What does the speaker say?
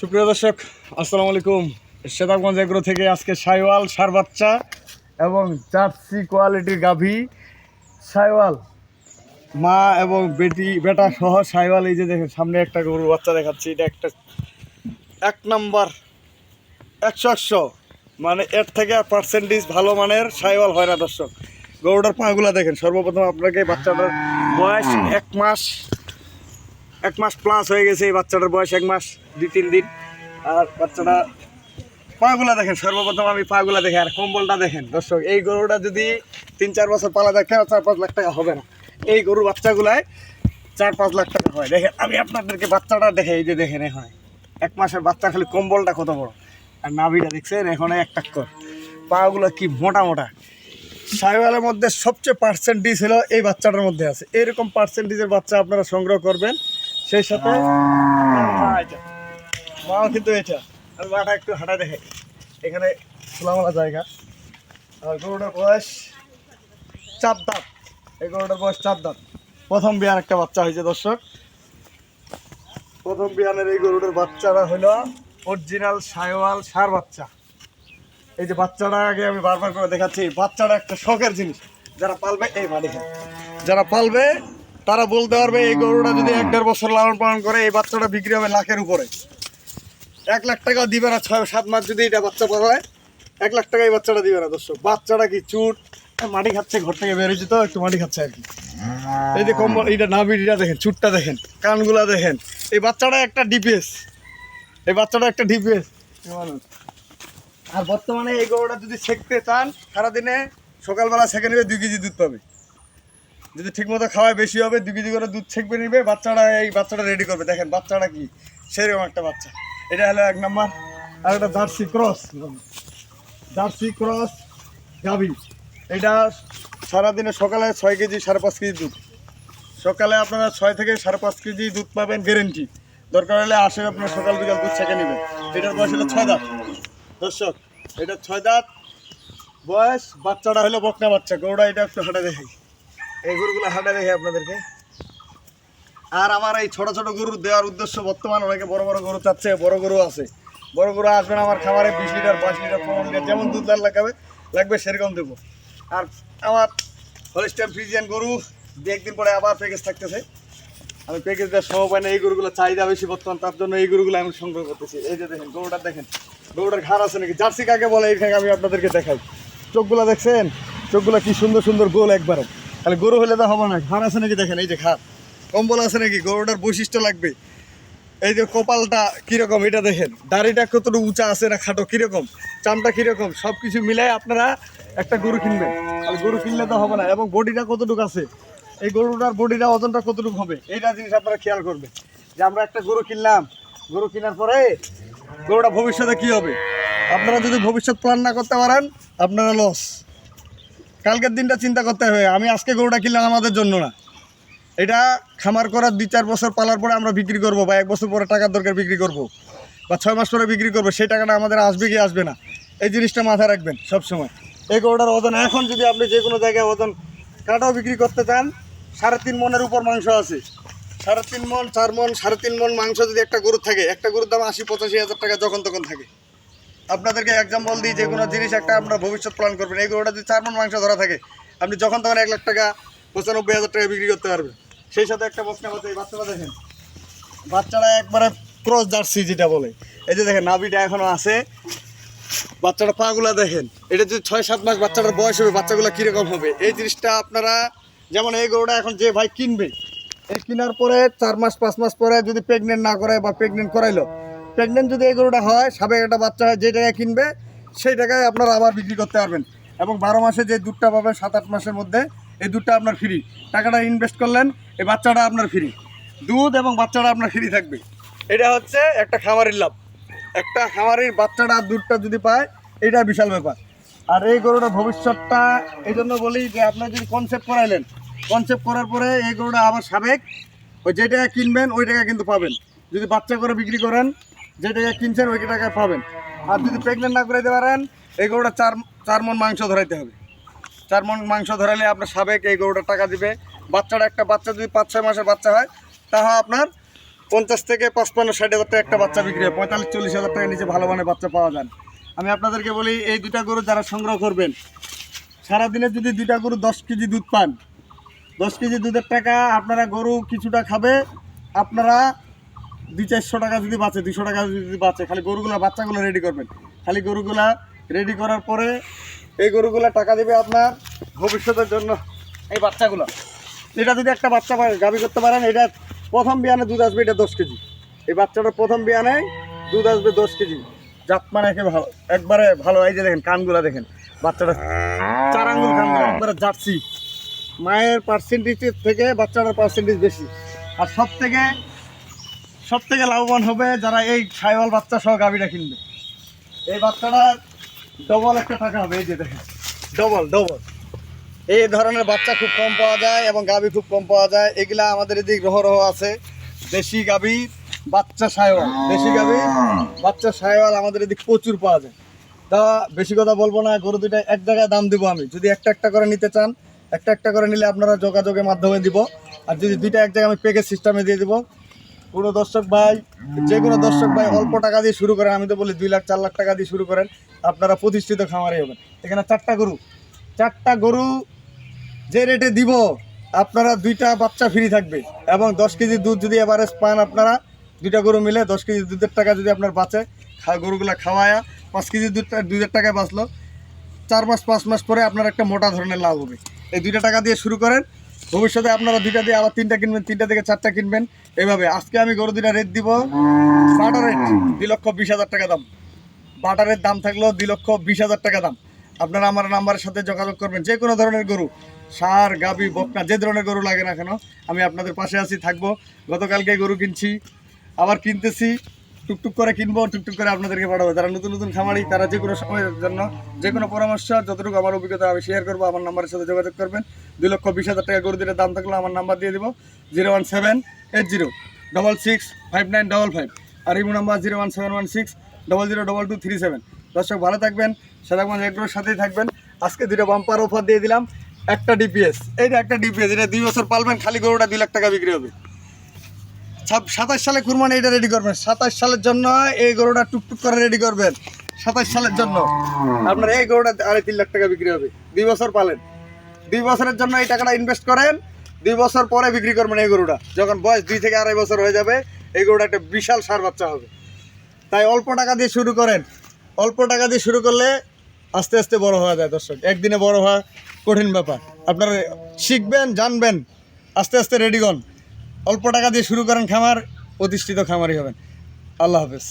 সুপ্রিয় দর্শক, আসসালামু আলাইকুম। সেতাবগঞ্জ এগ্রো থেকে আজকে সাইওয়াল সার বাচ্চা এবং জার্সি কোয়ালিটির গাভী সাইওয়াল। মা এবং বেটি, বেটা সহ সাইওয়াল, এই যে দেখেন, সামনে একটা গরুর বাচ্চা দেখাচ্ছি। এটা একটা এক নাম্বার একশো একশো। মানে এর থেকে পার্সেন্টেজ ভালো মানের সাইওয়াল হয় না দর্শক। গরুটার পাগুলা দেখেন, সর্বপ্রথম আপনাকে বাচ্চাটার বয়স এক মাস এক মাস প্লাস হয়ে গেছে, এই বাচ্চাটার বয়স এক মাস, দুই, তিন দিন। আর বাচ্চাটা পাগুলা দেখেন, সর্বপ্রথম আমি পাগুলা দেখে, আর কম্বলটা দেখেন। দর্শক, এই গরুটা যদি তিন, চার বছর পালা কেন চার, পাঁচ লাখ টাকা হবে না? এই গরুর বাচ্চাগুলায় চার, পাঁচ লাখ টাকা হয়। দেখেন, আমি আপনাদেরকে বাচ্চাটা দেখে, এই যে দেখেন এখানে। এক মাসের বাচ্চা, খালি কম্বলটা কত বড়? আর নাভিটা দেখছেন, এখানে এক টাক্কর পাগুলো কি মোটা মোটা। সাইওয়ালের মধ্যে সবচেয়ে পার্সেন্টেজ হলো এই বাচ্চাটার মধ্যে আছে। এরকম পার্সেন্টেজের বাচ্চা আপনারা সংগ্রহ করবেন। সেই সাথে। মাও কিন্তু এটা আর মাটা একটু হাঁটা দেখে। এখানে খোলামেলা জায়গা। আর গরুটার বয়স চার দাঁত এই গরুটার বয়স চার দাঁত প্রথম বিয়ান একটা বাচ্চা হয়েছে, দর্শক। প্রথম বিয়ানের এই গরুটার বাচ্চারা হলো অরিজিনাল সাইওয়াল সার বাচ্চা। এই যে বাচ্চাটা আগে আমি বারবার করে দেখাচ্ছি, বাচ্চাটা একটা শখের জিনিস। যারা পালবে, এই খায়। যারা পালবে তারা বলতে পারবে এই গরুটা যদি এক দেড় বছর লালন পালন করে, এই বাচ্চাটা বিক্রি হবে লাখের উপরে। এক লাখ টাকা দিবে না, ছয়, সাত মাস যদি এটা বাচ্চা পালায় এক লাখ টাকা এই বাচ্চাটা দিবে না দর্শক। বাচ্চাটা কি চুট? মাটি খাচ্ছে, ঘর থেকে বেরোচ্ছে তো, একটু মাটি খাচ্ছে আর কি। এই যে কম্বল, এইটা নাভিটা দেখেন, চুটটা দেখেন, কানগুলা দেখেন। এই বাচ্চাটা একটা ডিপিএস। এই বাচ্চাটা একটা ডিপিএস। আর বর্তমানে এই গরুটা যদি ছেঁকতে চান, সারাদিনে সকালবেলা ছেঁকে নেবে দুই কেজি দুধ পাবে। যদি ঠিকমতো খাওয়ায় বেশি হবে দুই কেজি করে দুধ ছেঁকবে নিবে, বাচ্চাটা এই বাচ্চাটা রেডি করবে। দেখেন, বাচ্চাটা কি? সেরকম একটা বাচ্চা। এটা হলো এক নম্বর। আর একটা জার্সি ক্রস। জার্সি ক্রস গাভি। এটা সারাদিনে সকালে ছয় কেজি, সাড়ে পাঁচ কেজি দুধ। সকালে আপনারা ছয় থেকে সাড়ে পাঁচ কেজি দুধ পাবেন গ্যারেন্টি দরকার হলে আসে আপনার সকাল বিকাল দুধ ছেঁকে নেবেন। এটার বয়স হলো ছয় দাঁত। দর্শক, এটা ছয় দাঁত। বয়স বাচ্চাটা হলো বকনা বাচ্চা। গরুটা এটা একটু হাঁটা দেখাই এই গরুগুলো হাঁটা দেখে আপনাদেরকে। আর আমার এই ছোট ছোট গরু দেওয়ার উদ্দেশ্য বর্তমান অনেকে বড় বড় গরু চাচ্ছে, বড় গরু আছে। বড় গরু আসবেন আমার খামারে বিশ লিটার, পাঁচ লিটার, পনেরো লিটার, যেমন দুধ লাল লাগাবে, লাগবে সেরকম দেবো। আর আমার হলিস্টার ফ্রিজিয়ান গরু, দু একদিন পরে আবার প্যাকেজ থাকতেছে। আমি প্যাকেজ দেওয়ার সময় পাই না, এই গরুগুলো চাহিদা বেশি বর্তমান, তার জন্য এই গরুগুলো আমি সংগ্রহ করতেছি। এই যে দেখেন গরুটা দেখেন, গরুটার ঘাড় আছে নাকি? জার্সি কাকে বলে এইখানে আমি আপনাদেরকে দেখাই। চোখগুলো দেখছেন? চোখগুলো কি সুন্দর সুন্দর গোল একবারে। তাহলে গরু হলে তো হবে না। ঘাড় আছে নাকি দেখেন, এই যে ঘাড়। কম্বল আছে নাকি? গরুটার বৈশিষ্ট্য লাগবে। এই যে কপালটা কীরকম, এটা দেখেন। দাড়িটা কতটুকু উঁচা আছে না খাটো, কীরকম? চামটা কীরকম? সব কিছু মিলাই আপনারা একটা গরু কিনবেন। আর গরু কিনলে তো হবে না। এবং বডিটা কতটুকু আছে? এই গরুটার বডিটা, ওজনটা কতটুকু হবে? এইটা জিনিস আপনারা খেয়াল করবেন। যে আমরা একটা গরু কিনলাম। গরু কেনার পরে গরুটা ভবিষ্যতে কি হবে? আপনারা যদি ভবিষ্যৎ প্ল্যান না করতে পারেন, আপনারা লস কালকের দিনটা চিন্তা করতে হবে, আমি আজকে গরুটা কিনলাম আমাদের জন্য না। এটা খামার করার দুই চার বছর পালার পরে আমরা বিক্রি করব বা এক বছর পরে টাকার দরকার বিক্রি করব বা ছয় মাস পরে বিক্রি করব, সেই টাকাটা আমাদের আসবে কি আসবে না। এই জিনিসটা মাথায় রাখবেন সবসময়। এই গরুটার ওজন, এখন যদি আপনি যে কোনো জায়গায় ওজন কাটাও বিক্রি করতে চান, সাড়ে তিন মনের উপর মাংস আছে। সাড়ে তিন মন, চার মন, সাড়ে তিন মন মাংস যদি একটা গরু থাকে, একটা গরুর দাম আশি পঁচাশি হাজার টাকা যখন তখন থাকে। আপনাদেরকে এক্সাম্পল দিই, যে কোনো জিনিস একটা আপনার ভবিষ্যৎ প্ল্যান করবেন। এই গরুটা যদি চার মন মাংস ধরা থাকে, আপনি যখন তখন এক লাখ টাকা, পঁচানব্বই হাজার টাকা বিক্রি করতে পারবেন। সেই সাথে একটা বসনা বাচ্চা এই বাচ্চাটা দেখেন। বাচ্চারা একবারে ক্রস জার্সি যেটা বলে। এই যে দেখেন, নাভিটা এখনও আছে। বাচ্চাটা পাগুলা দেখেন। এটা যদি ছয়, সাত মাস বাচ্চাটার বয়স হবে, বাচ্চাগুলো কীরকম হবে? এই জিনিসটা আপনারা, যেমন এই গরুটা এখন যে ভাই কিনবে, এই কেনার পরে চার মাস, পাঁচ মাস পরে যদি প্রেগনেন্ট না করে বা প্রেগনেন্ট করাইলো প্রেগনেন্ট যদি এই গরুটা হয়, সাবেক একটা বাচ্চা হয় যে টাকায় কিনবে, সেই টাকায় আপনারা আবার বিক্রি করতে পারবেন। এবং বারো মাসে যে দুধটা পাবেন সাত আট মাসের মধ্যে, এই দুধটা আপনার ফ্রি টাকাটা ইনভেস্ট করলেন, এই বাচ্চাটা আপনার ফ্রি দুধ এবং বাচ্চাটা আপনার ফ্রি থাকবে। এটা হচ্ছে একটা খামারের লাভ। একটা খামারের বাচ্চাটা দুধটা যদি পায়, এটা বিশাল ব্যাপার। আর এই গরুটা ভবিষ্যৎটা, এই জন্য বলি যে আপনার যদি কনসেপ্ট করাইলেন কনসেপ্ট করার পরে এই গরুটা আবার সাবেক, ওই যে টাকা কিনবেন, ওই টাকা কিন্তু পাবেন। যদি বাচ্চা করে বিক্রি করেন যে টাকা কিনছেন, ওই টাকায় পাবেন। আর যদি প্রেগনেন্ট না করাইতে পারেন, এই গরুটা চার চার মন মাংস ধরাইতে হবে। চার মন মাংস ধরাইলে আপনার সাবেক এই গরুটা টাকা দিবে। বাচ্চাটা একটা বাচ্চা, যদি পাঁচ, ছয় মাসের বাচ্চা হয়, তাহা আপনার পঞ্চাশ থেকে পাঁচপান্ন, ষাট হাজার টাকা একটা বাচ্চা বিক্রি হয়। পঁয়তাল্লিশ, চল্লিশ হাজার টাকা নিচে ভালো মানের বাচ্চা পাওয়া যায়। আমি আপনাদেরকে বলি, এই দুটা গরু যারা সংগ্রহ করবেন, সারাদিনে যদি দুইটা গরু দশ কেজি দুধ পান, দশ কেজি দুধের টাকা আপনারা গরু কিছুটা খাবে, আপনারা দুই চারশো টাকা যদি বাঁচে দুশো টাকা যদি বাঁচে, খালি গরুগুলা, বাচ্চাগুলো রেডি করবেন। খালি গরুগুলা রেডি করার পরে এই গরুগুলা টাকা দেবে আপনার ভবিষ্যতের জন্য। এই বাচ্চাগুলো। এটা যদি একটা বাচ্চা গাবি করতে পারেন, এটা প্রথম বিয়ানে দুধ আসবে, এটা দশ কেজি। এই বাচ্চাটার প্রথম বিয়ানে দুধ আসবে দশ কেজি। জাত মানে একে ভালো, একবারে ভালো। এই যে দেখেন, কানগুলা দেখেন। বাচ্চাটা চার আঙ্গুল কানগুলো, একবারে জার্সি। মায়ের পার্সেন্টেজের থেকে বাচ্চাটার পার্সেন্টেজ বেশি। আর সব থেকে সব থেকে লাভবান হবে যারা এই সাইওয়াল বাচ্চা সহ গাভিটা কিনবে। এই বাচ্চাটা ডবল একটা টাকা হবে, এই যে দেখেন। ডবল ডবল এই ধরনের বাচ্চা খুব কম পাওয়া যায় এবং গাভি খুব কম পাওয়া যায়। এগুলা আমাদের এদিক রহ রহ আছে। দেশি গাভি, বাচ্চা সাইওয়াল। দেশি গাভি, বাচ্চা সাইওয়াল আমাদের এদিক প্রচুর পাওয়া যায়। তা বেশি কথা বলব না, গরু দুইটা এক জায়গায় দাম দিব আমি। যদি একটা একটা করে নিতে চান, একটা একটা করে নিলে আপনারা যোগাযোগের মাধ্যমে দিব। আর যদি দুইটা এক জায়গায় আমি প্যাকেজ সিস্টেমে দিয়ে দিব কোনো দর্শক ভাই, যে কোনো দর্শক ভাই অল্প টাকা দিয়ে শুরু করেন, আমি তো বলি দুই লাখ, চার লাখ টাকা দিয়ে শুরু করেন, আপনারা প্রতিষ্ঠিত খামারে হবেন। এখানে চারটা গরু চারটা গরু যে রেটে দিব, আপনারা দুইটা বাচ্চা ফ্রি থাকবে এবং দশ কেজি দুধ যদি এভারেজ পান আপনারা, দুইটা গরু মিলে দশ কেজি দুধের টাকা যদি আপনার বাঁচে গরুগুলা খাওয়ায়া পাঁচ কেজি দুধ, দুধের টাকায় বাঁচলো, চার মাস, পাঁচ মাস পরে আপনার একটা মোটা ধরনের লাভ হবে। এই দুইটা টাকা দিয়ে শুরু করেন ভবিষ্যতে আপনারা দুইটা দিয়ে আবার তিনটা কিনবেন, তিনটা থেকে চারটা কিনবেন। এইভাবে আজকে আমি গরু দুইটা রেট দিব। বাটার রেট দুই লক্ষ বিশ হাজার টাকা দাম। বাটারের দাম থাকল দুই লক্ষ বিশ হাজার টাকা দাম। আপনারা আমার নাম্বারের সাথে যোগাযোগ করবেন। যে কোনো ধরনের গরু, সার, গাবি, বকনা, যে ধরনের গরু লাগে না কেন, আমি আপনাদের পাশে আছি, থাকব। গতকালকে গরু কিনছি, আবার কিনতেছি। টুকটুক করে কিনবো, টুকটুক করে আপনাদেরকে পাঠাবো। যারা নতুন নতুন খামারি, তারা যে কোনো সময়ের জন্য যে কোনো পরামর্শ, যতটুকু আমার অভিজ্ঞতা আমি শেয়ার করব, আমার নাম্বারের সাথে যোগাযোগ করবেন। দুই লক্ষ বিশ হাজার টাকা গরু দিলে দাম থাকলে আমার নাম্বার দিয়ে দিব, zero one seven eight zero double six five nine double five আর imo number zero one seven one six double zero double two three seven. দর্শক, ভালো থাকবেন সাদাগঞ্জ এগ্রোর সাথেই থাকবেন। আজকে দুটো বাম্পার অফার দিয়ে দিলাম, একটা ডিপিএস এইটা একটা ডিপিএস এটা দুই বছর পালবেন, খালি গরুটা দুই লাখ টাকা বিক্রি হবে। সাতাশ সালে কুরবানি, এটা রেডি করবেন। সাতাশ সালের জন্য এই গরুটা টুকটুক করে রেডি করবেন। সাতাশ সালের জন্য। আপনার এই গরুটা আড়াই তিন লাখ টাকা বিক্রি হবে। দুই বছর পালেন। দুই বছরের জন্য এই টাকাটা ইনভেস্ট করেন। দুই বছর পরে বিক্রি করবেন এই গরুটা। যখন বয়স দুই থেকে আড়াই বছর হয়ে যাবে, এই গরুটা একটা বিশাল সার বাচ্চা হবে। তাই অল্প টাকা দিয়ে শুরু করেন। অল্প টাকা দিয়ে শুরু করলে আস্তে আস্তে বড় হওয়া যায় দর্শক। একদিনে বড় হওয়া কঠিন ব্যাপার। আপনারা শিখবেন, জানবেন। আস্তে আস্তে রেডি হন। অল্প টাকা দিয়ে শুরু করেন খামার প্রতিষ্ঠিত খামারই হবেন। আল্লাহ হাফেজ।